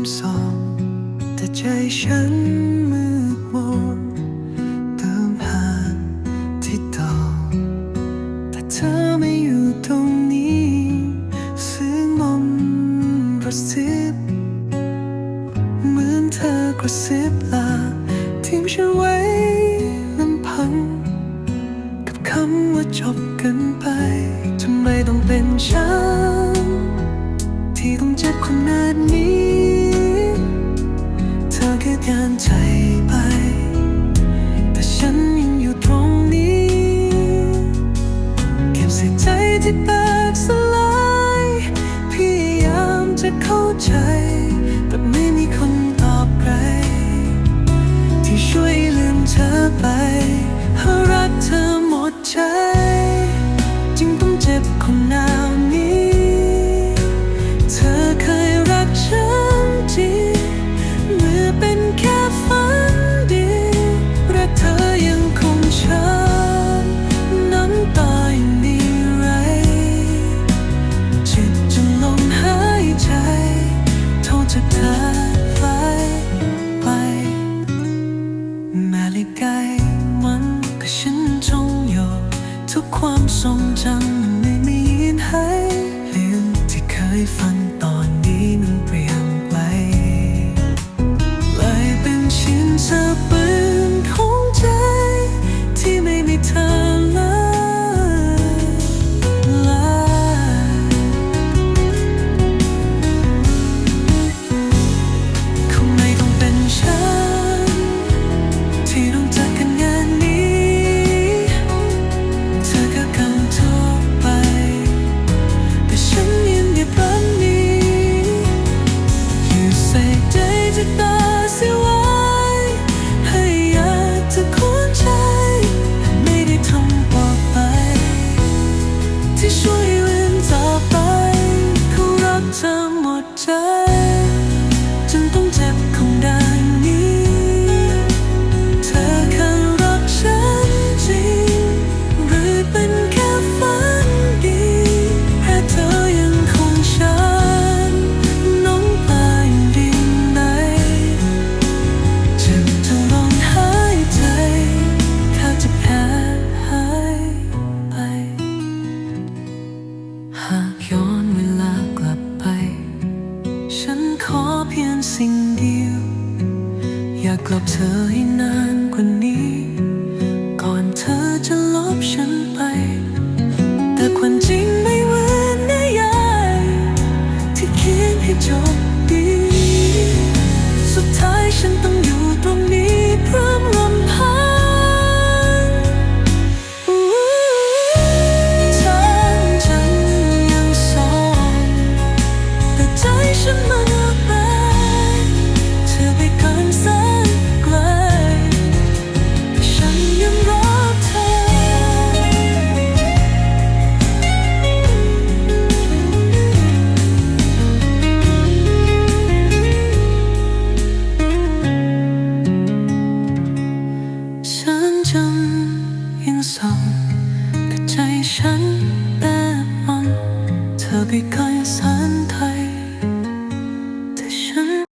มสองแต่ใจฉันมืดมนเติมผ่านที่ต่อแต่เธอไม่อยู่ตรงนี้เสียงลมกระซิบเหมือนเธอกระซิบลาทิ้งฉันไว้ลำพัง กับคำว่าจบกันไปทำไมต้องเป็นฉัน ที่ต้องเจ็บขนาดนี้ ที่แตกสลายพยายามจะเข้าใจ ความทรงจำมันไม่มียินให้ลืมที่เคยฟังตอนนี้มันเปลี่ยนไปเลยเป็นชิ้นเธอ ใจจ สิ่งเดียว อยากกลับเธอให้นานกว่านี้ ก่อนเธอจะลบฉันไป แต่ความจริง ฉันแต่มันเธอไปก่อน